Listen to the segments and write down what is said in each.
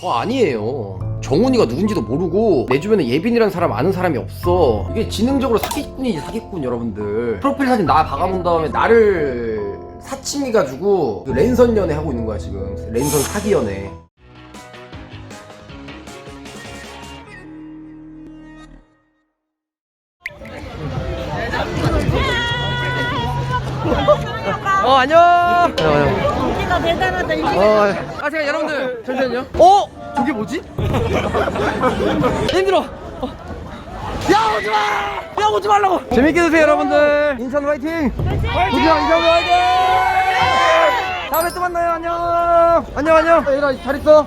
저 아니에요. 정훈이가 누군지도 모르고 내 주변에 예빈이라는 사람 아는 사람이 없어. 이게 지능적으로 사기꾼이지 사기꾼 여러분들. 프로필 사진 나 박아본 다음에 나를 사칭해 가지고 그 랜선 연애 하고 있는 거야 지금. 랜선 사기 연애. 어 안녕. 안녕 안녕. 대단하다. 어, 아 제가 여러분들 잠시만요. 어? 저게 뭐지? 힘들어. 어. 야 오지 마! 야 오지 말라고! 재밌게 드세요 여러분들. 인천 화이팅! 화이팅! 인천 화이팅! 다음에 또 만나요. 안녕. 안녕 안녕. 얘들아 잘 있어.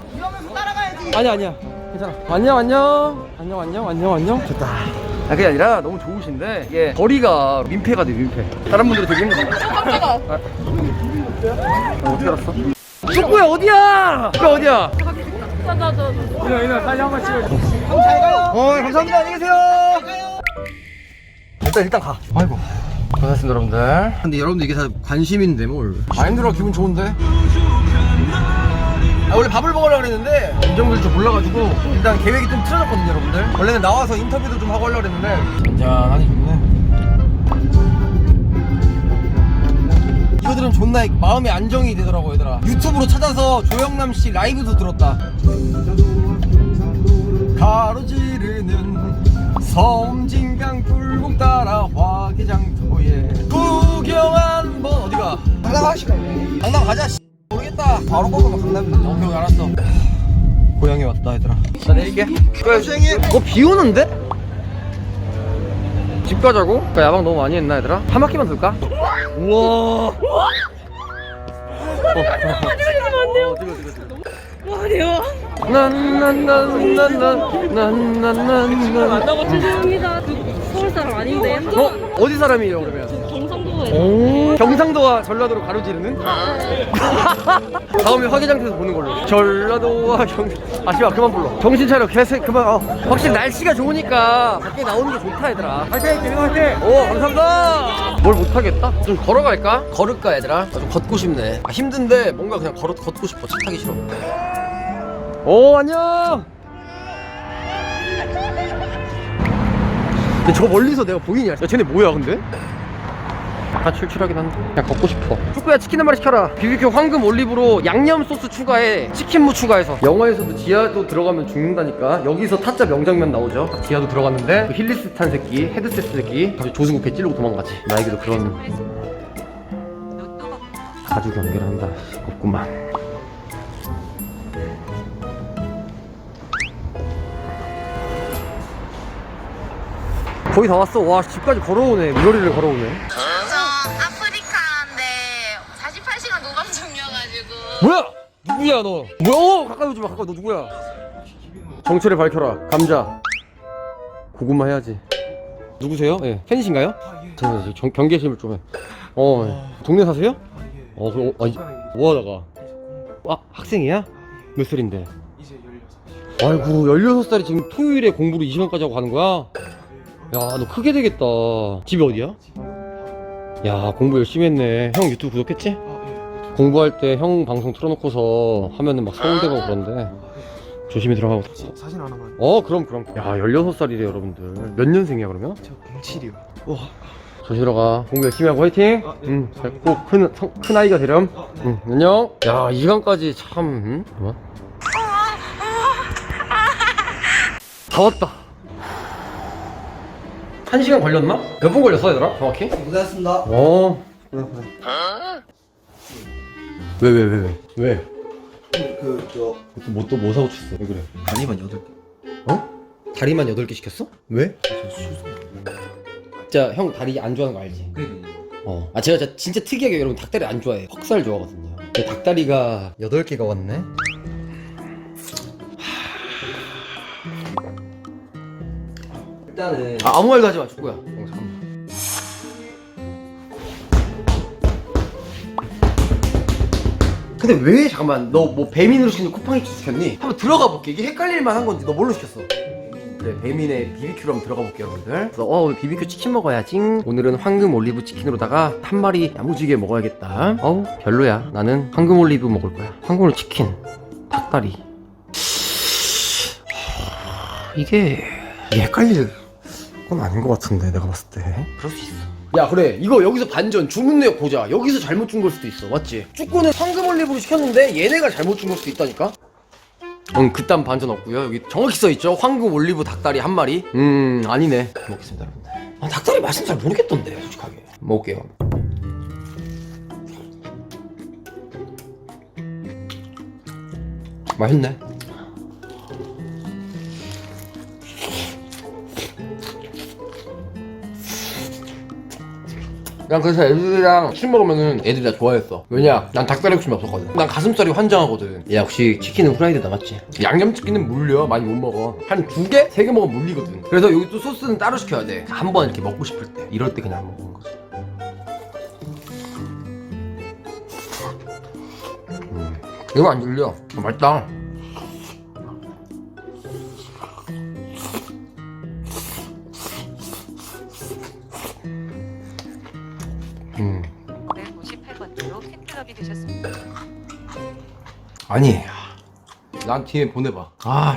아니야 아니야. 괜찮아. 안녕 안녕. 안녕 안녕 안녕 안녕. 좋다. 아, 그게 아니라 너무 좋으신데 이게 거리가 민폐가 돼 민폐. 다른 분들이 되게 힘들어. 깜짝아. 아, 어떻게 알았어? 축구야 어디야? 축구 어디야? 어 감사합니다 안녕히 계세요 일단 일단 가. 아이고. 고생하셨습니다 여러분들. 근데 여러분들 이게 다 관심인데 뭘 마인드로 기분 좋은데? 아, 원래 밥을 먹으려고 그랬는데 인정될 줄 몰라가지고 일단 계획이 좀 틀어졌거든요 여러분들. 원래는 나와서 인터뷰도 좀 하고 하려고 그랬는데. 잔잔하니 좋네 이거 들으면 존나 마음의 안정이 되더라고 얘들아 유튜브로 찾아서 조영남 씨 라이브도 들었다 가로지르는 섬진강 굴곡 따라 화개장터에 구경 한번 어디가? 강남 가시 강남 가자 씨. 모르겠다 바로 먹으면 강남인데 오케이 알았어 고향에 왔다 얘들아 나 내릴게 왜 수행이? 어 비오는데? 집 가자고? 그 야방 너무 많이 했나 얘들아? 한 바퀴만 돌까? 우와 뭐래요? 난난난난난난난난 죄송합니다. 저 서울 사람 아닌데. 어? 어디 사람이에요 그러면? 오. 경상도와 전라도로 가로지르는? 다음에 화개장터에서 보는 걸로. 전라도와 경... 아 씨발 그만 불러. 정신 차려. 개새 그만 어. 확실히 날씨가 좋으니까 밖에 나오는 게 좋다 얘들아. 화이팅 재민 화이팅! 오 감사합니다. 뭘 못하겠다? 좀 걸어갈까? 걸을까 얘들아? 나좀 걷고 싶네. 아, 힘든데 뭔가 그냥 걸어, 걷고 싶어. 차 타기 싫어. 오 안녕! 근데 저 멀리서 내가 보이냐? 야 쟤네 뭐야 근데? 약간 출출하긴 한데. 그냥 걷고 싶어. 축구야 치킨 한 마리 시켜라. BBQ 황금 올리브로 양념 소스 추가해. 치킨무 추가해서. 영화에서도 지하도 들어가면 죽는다니까. 여기서 타짜 명장면 나오죠. 딱 지하도 들어갔는데 그 힐리스탄 새끼 헤드셋 새끼. 갑자기 조승우 배 찌르고 도망가지. 나에게도 그런 가죽 연결 한다. 없구만. 거의 다 왔어. 와 집까지 걸어오네. 물놀이를 걸어오네 뭐야? 누구야 너? 뭐야? 어, 가까이 오지 마. 가까이 너 누구야? 정체를 밝혀라. 감자. 고구마 해야지. 누구세요? 예. 팬이신가요? 저, 저, 저 경계심을 좀 해. 어, 예. 동네 사세요? 어, 그럼 어, 아, 이- 뭐 하다가? 아, 학생이야? 몇 살인데? 이제 16살. 아이고, 16살이 지금 토요일에 공부를 이 시간까지 하고 가는 거야? 야, 너 크게 되겠다. 집이 어디야? 야, 공부 열심히 했네. 형 유튜브 구독했지? 아, 예. 공부할 때 형 방송 틀어놓고서 하면은 막 서울대고 그런데 조심히 들어가고 사, 사진 하나만. 어 그럼 그럼 야 16살이래 여러분들 몇 년생이야 그러면? 저 07이요. 와 조심히 들어가 공부 열심히 하고 화이팅 아, 네. 응꼭큰 큰 아이가 되렴 응 안녕 야이 시간까지 참 응? 잠깐만 다 왔다 한 시간 걸렸나? 몇 분 걸렸어 얘들아 정확히? 고생하셨습니다. 어 왜 왜 왜 왜? 왜? 그, 저, 뭐또 뭐 사고 쳤어? 왜 그래? 다리만 8개. 어? 다리만 8개 시켰어? 왜? 진짜 형 다리 안 좋아하는 거 알지? 어. 아 제가 진짜, 진짜 특이하게 여러분 닭다리 안 좋아해요. 퍽살 좋아하거든요. 근데 닭다리가 8개가 왔네? 일단은, 아, 아무 말도 하지 마, 축구야. 어, 잠깐만. 근데 왜 잠깐만 너 뭐 배민으로 시켰니 쿠팡이 시켰니? 한번 들어가 볼게. 이게 헷갈릴만 한 건지 너 뭘로 시켰어? 그래 배민의 BBQ로 한번 들어가 볼게요 여러분들. 그래서 어 오늘 BBQ 치킨 먹어야지 오늘은 황금 올리브 치킨으로다가 한 마리 야무지게 먹어야겠다. 어우 별로야. 나는 황금 올리브 먹을 거야. 황금 올리브 치킨. 닭다리. 이게 이게 헷갈릴 건 아닌 것 같은데 내가 봤을 때. 그럴 수 있어 야 그래. 이거 여기서 반전 주문 내역 보자. 여기서 잘못 준 걸 수도 있어. 맞지? 축구는 황금 올리브로 시켰는데 얘네가 잘못 준 걸 수도 있다니까? 응 그딴 반전 없고요. 여기 정확히 써있죠? 황금 올리브 닭다리 한 마리. 음 아니네. 먹겠습니다 여러분들. 아, 닭다리 맛은 잘 모르겠던데 솔직하게. 먹을게요. 맛있네 난 그래서 애들이랑 술 먹으면은 애들이 다 좋아했어. 왜냐? 난 닭다리 욕심이 없었거든. 난 가슴살이 환장하거든. 야, 역시 치킨은 후라이드다, 맞지? 양념치킨은 물려. 많이 못 먹어. 한 두 개? 세 개 먹으면 물리거든. 그래서 여기 또 소스는 따로 시켜야 돼. 한 번 이렇게 먹고 싶을 때. 이럴 때 그냥 먹는 거지. 음, 이거 안 질려. 어, 맛있다. 음. 158번으로 팬클럽이 되셨습니다. 아니 난 뒤에 보내봐 아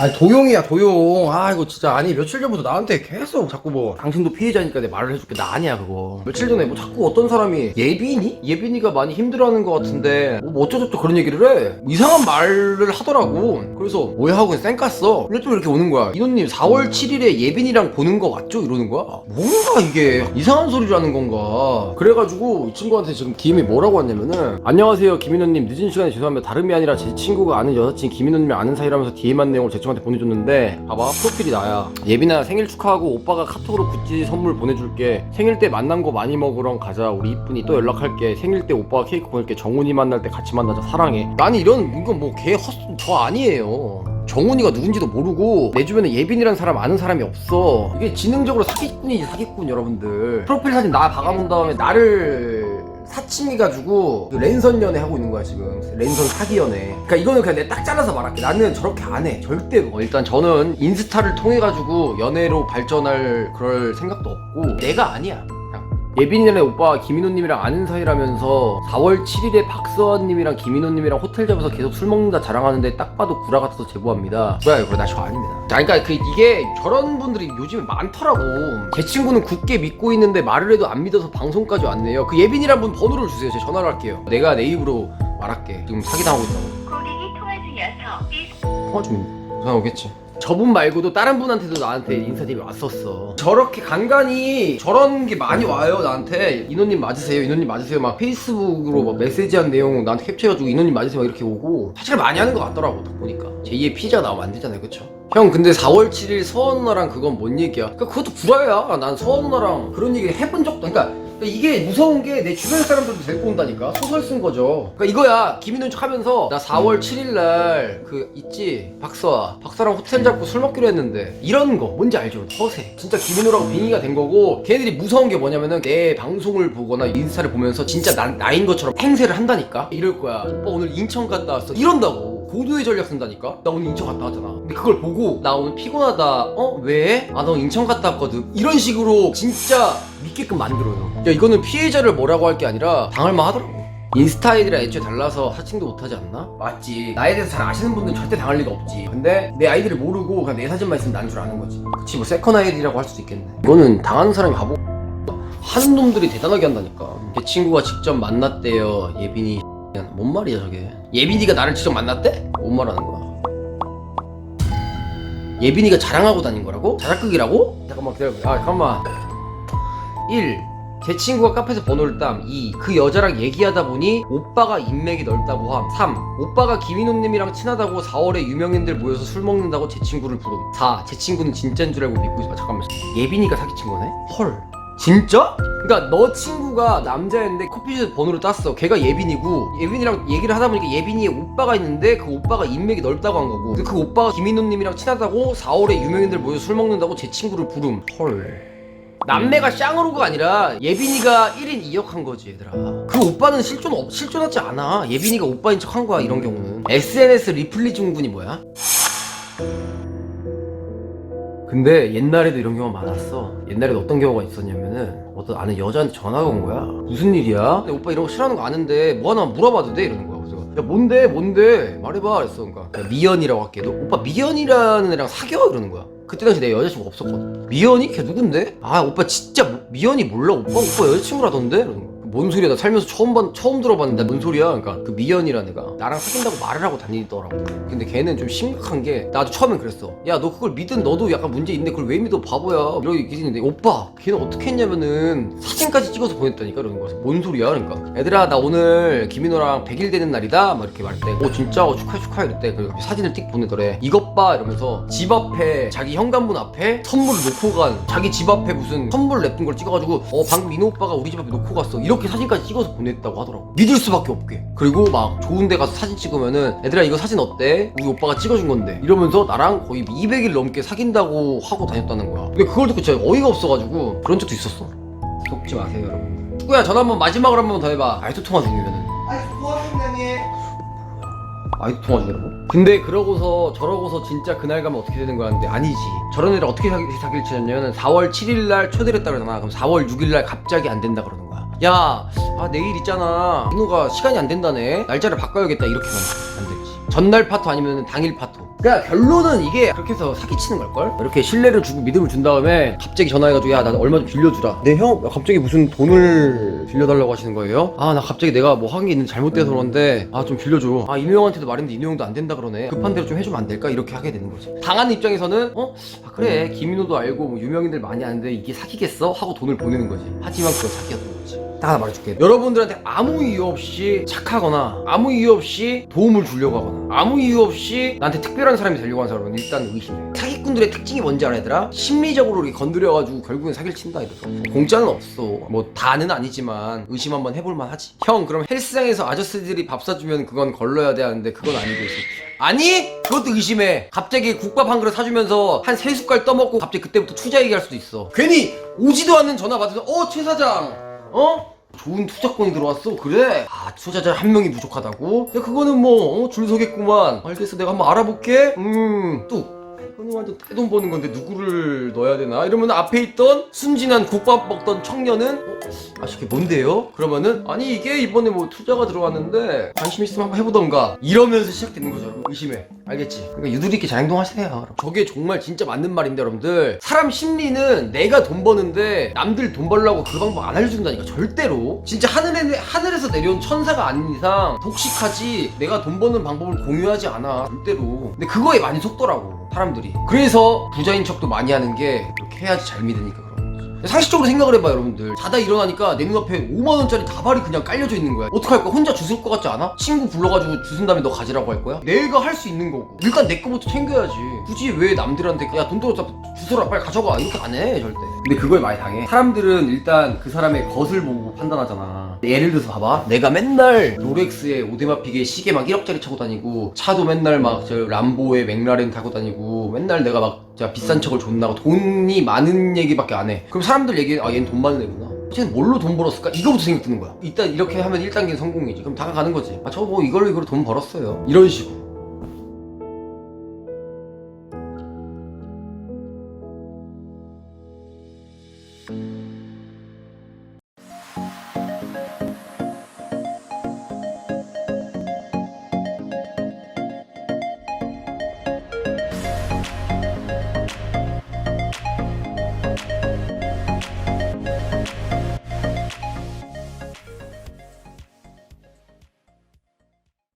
아 도용이야 도용. 아 이거 진짜. 아니 며칠 전부터 나한테 계속 자꾸 뭐 당신도 피해자니까 내 말을 해줄게. 나 아니야 그거. 며칠 전에 뭐 자꾸 어떤 사람이 예빈이? 예빈이가 많이 힘들어하는 것 같은데 뭐 어쩌저쩌 그런 얘기를 해. 이상한 말을 하더라고. 그래서 뭐야 하고 그냥 쌩 깠어. 근데 또 이렇게 오는 거야. 이노님 4월 7일에 예빈이랑 보는 거 맞죠? 이러는 거야? 뭔가 이게? 이상한 소리라는 건가? 그래가지고 이 친구한테 지금 DM이 뭐라고 왔냐면은 안녕하세요 김인호님. 늦은 시간에 죄송합니다. 다름이 아니라 제 친구가 아는 여사친 김인호님이 아는 사이라면서 DM한 내용을 제 친구한테 보내줬는데 봐봐 프로필이 나야. 예빈아 생일 축하하고 오빠가 카톡으로 굿즈 선물 보내줄게. 생일 때 만난 거 많이 먹으러 가자. 우리 이쁜이 또 연락할게. 생일 때 오빠가 케이크 보낼게. 정훈이 만날 때 같이 만나자. 사랑해. 나는 이런 이건 뭐개 헛 저 아니에요. 정훈이가 누군지도 모르고 내 주변에 예빈이라는 사람 아는 사람이 없어. 이게 지능적으로 사기꾼이지 사기꾼 여러분들. 프로필 사진 나 박아본 다음에 나를 사칭해 가지고 그 랜선 연애 하고 있는 거야 지금. 랜선 사기 연애. 그러니까 이거는 그냥 내가 딱 잘라서 말할게. 나는 저렇게 안 해. 절대로 어, 일단 저는 인스타를 통해 가지고 연애로 발전할 그럴 생각도 없고 내가 아니야. 예빈이네 오빠 김인호님이랑 아는 사이라면서 4월 7일에 박서원님이랑 김인호님이랑 호텔 잡아서 계속 술 먹는다 자랑하는데 딱 봐도 구라 같아서 제보합니다. 뭐야 이거 나저 아닙니다. 자, 그러니까 그 이게 저런 분들이 요즘에 많더라고. 제 친구는 굳게 믿고 있는데 말을 해도 안 믿어서 방송까지 왔네요. 그 예빈이란 분 번호를 주세요. 제가 전화를 할게요. 내가 내 입으로 말할게. 지금 사기 당하고 있다고. 고객이 통화 중이어서 통화 좀 이상 오겠지. 저분 말고도 다른 분한테도 나한테 인사님이 왔었어. 저렇게 간간히 저런 게 많이 와요 나한테. 인호님 맞으세요, 인호님 맞으세요. 막 페이스북으로 막 메시지한 내용 나한테 캡처해가지고 인호님 맞으세요 막 이렇게 오고 사실 많이 하는 것 같더라고 딱 보니까. 제2의 피자 나오면 안 되잖아요, 그쵸? 형 근데 4월 7일 서원 누나랑 그건 뭔 얘기야? 그러니까 그것도 구라야. 난 서원 누나랑 그런 얘기 해본 적도 그러니까 이게 무서운 게 내 주변 사람들도 데리고 온다니까. 소설 쓴 거죠. 그러니까 이거야. 김인훈 척 하면서 나 4월 7일 날 그 있지? 박서아. 박사랑 호텔 잡고 술 먹기로 했는데 이런 거 뭔지 알죠? 허세. 진짜 김인호랑 빙의가 된 거고 걔네들이 무서운 게 뭐냐면은 내 방송을 보거나 인스타를 보면서 진짜 나, 나인 것처럼 행세를 한다니까? 이럴 거야. 오빠 오늘 인천 갔다 왔어. 이런다고 고도의 전략 쓴다니까? 나 오늘 인천 갔다 왔잖아. 근데 그걸 보고 나 오늘 피곤하다. 어? 왜? 아 너 인천 갔다 왔거든. 이런 식으로 진짜 믿게끔 만들어요. 야 이거는 피해자를 뭐라고 할 게 아니라 당할만 하더라고. 인스타아이디랑 애초에 달라서 하칭도 못하지 않나? 맞지 나에 대해서 잘 아시는 분들은 절대 당할 리가 없지 근데 내 아이디를 모르고 그냥 내 사진만 있으면 난 줄 아는 거지 그치 뭐 세컨 아이디라고 할 수도 있겠네 이거는 당하는 사람이 바보 하는 놈들이 대단하게 한다니까 제 친구가 직접 만났대요 예빈이 뭔 말이야 저게 예빈이가 나를 직접 만났대? 뭔 말하는 거야 예빈이가 자랑하고 다닌 거라고? 자작극이라고? 잠깐만 기다려봐 아 잠깐만 1. 제 친구가 카페에서 번호를 땀 2. 그 여자랑 얘기하다 보니 오빠가 인맥이 넓다고 함 3. 오빠가 김인호님이랑 친하다고 4월에 유명인들 모여서 술 먹는다고 제 친구를 부름 4. 제 친구는 진짜인 줄 알고 믿고 있어 아, 잠깐만 예빈이가 사기친 거네? 헐 진짜? 그러니까 너 친구가 남자였는데 커피숍에서 번호를 땄어. 걔가 예빈이고 예빈이랑 얘기를 하다 보니까 예빈이의 오빠가 있는데 그 오빠가 인맥이 넓다고 한 거고 근데 그 오빠가 김인호님이랑 친하다고 4월에 유명인들 모여 술 먹는다고 제 친구를 부름. 헐. 남매가 쌍으로가 아니라 예빈이가 1인 2역 한 거지 얘들아 그 오빠는 실존 없, 실존하지 않아 예빈이가 오빠인 척 한 거야 이런 경우는 SNS 리플리 증후군이 뭐야? 근데 옛날에도 이런 경우가 많았어. 옛날에도 어떤 경우가 있었냐면은 어떤 아는 여자한테 전화가 온 거야. 무슨 일이야? 근데 오빠 이런 거 싫어하는 거 아는데 뭐 하나 물어봐도 돼? 이러는 거야. 야 뭔데 뭔데 말해봐 그랬어 그러니까 야, 미연이라고 할게 너 오빠 미연이라는 애랑 사겨 이러는 거야 그때 당시 내 여자친구 없었거든 미연이? 걔 누군데? 아 오빠 진짜 모- 미연이 몰라 오빠 오빠 여자친구라던데 이러는 거야 뭔 소리야? 나 살면서 처음 봤, 처음 들어봤는데 뭔 소리야? 그러니까 그 미연이라는 애가 나랑 사귄다고 말을 하고 다니더라고. 근데 걔는 좀 심각한 게 나도 처음엔 그랬어. 야 너 그걸 믿은 너도 약간 문제 있는데 그걸 왜 믿어? 바보야. 이러고 얘기했는데 오빠 걔는 어떻게 했냐면은 사진까지 찍어서 보냈다니까 이러는 거야. 뭔 소리야? 그러니까 얘들아 나 오늘 김인호랑 100일 되는 날이다. 막 이렇게 말했대 오 진짜? 어, 축하해 축하해. 이랬대. 그리고 사진을 띡 보내더래 이것 봐. 이러면서 집 앞에 자기 현관문 앞에 선물을 놓고 간 자기 집 앞에 무슨 선물 냅둔 걸 찍어가지고 어 방금 민호 오빠가 우리 집 앞에 놓고 갔어. 이렇게 사진까지 찍어서 보냈다고 하더라고. 믿을 수밖에 없게. 그리고 막 좋은 데 가서 사진 찍으면은 얘들아 이거 사진 어때? 우리 오빠가 찍어준 건데. 이러면서 나랑 거의 200일 넘게 사귄다고 하고 다녔다는 거야. 근데 그걸 듣고 진짜 어이가 없어가지고 그런 적도 있었어. 속지 마세요 여러분. 축구야 전화 한번 마지막으로 한 번 더 해봐. 아이도 통화 중이면은. 아이도 통화 중이라고? 근데 그러고서 저러고서 진짜 그날 가면 어떻게 되는 거야 근데 아니지. 저런 애를 어떻게 사기, 사기를 치냐면 4월 7일 날 초대를 했다 그러잖아. 그럼 4월 6일 날 갑자기 안 된다 그러는 거야 야 아 내일 있잖아. 민호가 시간이 안 된다네. 날짜를 바꿔야겠다. 이렇게만 안 되지. 전날 파토 아니면 당일 파토 그러니까 결론은 이게 그렇게 해서 사기치는 걸걸? 이렇게 신뢰를 주고 믿음을 준 다음에 갑자기 전화해가지고 야 나 얼마 좀 빌려주라 네 형 갑자기 무슨 돈을 빌려달라고 하시는 거예요? 아 나 갑자기 내가 뭐 한 게 있는데 잘못돼서 그러는데 아 좀 빌려줘 아 인호 형한테도 말했는데 인호 형도 안 된다 그러네 급한 대로 좀 해주면 안 될까? 이렇게 하게 되는 거지 당하는 입장에서는 어? 아 그래 김인호도 알고 뭐 유명인들 많이 아는데 이게 사기겠어? 하고 돈을 보내는 거지 하지만 그건 사기였던 거지 딱 하나 말해줄게 여러분들한테 아무 이유 없이 착하거나 아무 이유 없이 도움을 주려고 하거나 아무 이유 없이 나한테 특별한 사람이 되려고 하는 사람은 일단 의심해 사기꾼들의 특징이 뭔지 알아 얘들아? 심리적으로 이렇게 건드려가지고 결국엔 사기를 친다 얘들아. 공짜는 없어. 뭐 다는 아니지만 의심 한번 해볼만 하지. 형 그럼 헬스장에서 아저씨들이 밥 사주면 그건 걸러야 돼 하는데 그건 아니고 아니? 그것도 의심해. 갑자기 국밥 한 그릇 사주면서 한 세 숟갈 떠먹고 갑자기 그때부터 투자 얘기할 수도 있어. 괜히 오지도 않는 전화 받아서 어 최 사장. 어? 좋은 투자권이 들어왔어. 그래? 아 투자자 한 명이 부족하다고? 야 그거는 뭐줄 서겠구만. 알겠어. 내가 한번 알아볼게. 음뚝. 이거는 완전 떼돈 버는 건데 누구를 넣어야 되나? 이러면 앞에 있던 순진한 국밥 먹던 청년은 어? 아씨 그게 뭔데요? 그러면은 아니 이게 이번에 뭐 투자가 들어왔는데 관심 있으면 한번 해보던가. 이러면서 시작되는 거죠 의심해 알겠지? 그러니까 유두리 있게 잘 행동하세요 여러분. 저게 정말 진짜 맞는 말인데 여러분들. 사람 심리는 내가 돈 버는데 남들 돈 벌라고 그 방법 안 알려준다니까 절대로. 진짜 하늘에, 하늘에서 내려온 천사가 아닌 이상 독식하지 내가 돈 버는 방법을 공유하지 않아 절대로. 근데 그거에 많이 속더라고 사람들이. 그래서 부자인 척도 많이 하는 게 그렇게 해야지 잘 믿으니까 상식적으로 생각을 해봐 여러분들. 자다 일어나니까 내 눈앞에 5만원짜리 다발이 그냥 깔려져 있는 거야. 어떡할 거야? 혼자 주술 것 같지 않아? 친구 불러가지고 주순 다음에 너 가지라고 할 거야? 내가 할 수 있는 거고. 일단 내 거부터 챙겨야지. 굳이 왜 남들한테 야돈 들었다 주소라 빨리 가져가. 이렇게 안 해 절대. 근데 그거에 많이 당해. 사람들은 일단 그 사람의 것을 보고 판단하잖아. 예를 들어서 봐봐. 내가 맨날 롤렉스에 오데마픽에 시계 막 1억짜리 차고 다니고 차도 맨날 막 저 람보에 맥라렌 타고 다니고 맨날 내가 막 비싼 척을 존나 하고 돈이 많은 얘기밖에 안 해. 그럼 사람들 얘기해 아 얘는 돈 많은 애구나. 쟤는 뭘로 돈 벌었을까? 이거부터 생각 드는 거야. 일단 이렇게 하면 1단계는 성공이지. 그럼 다가가는 거지. 아 저 뭐 이걸로 이걸로 돈 벌었어요. 이런 식으로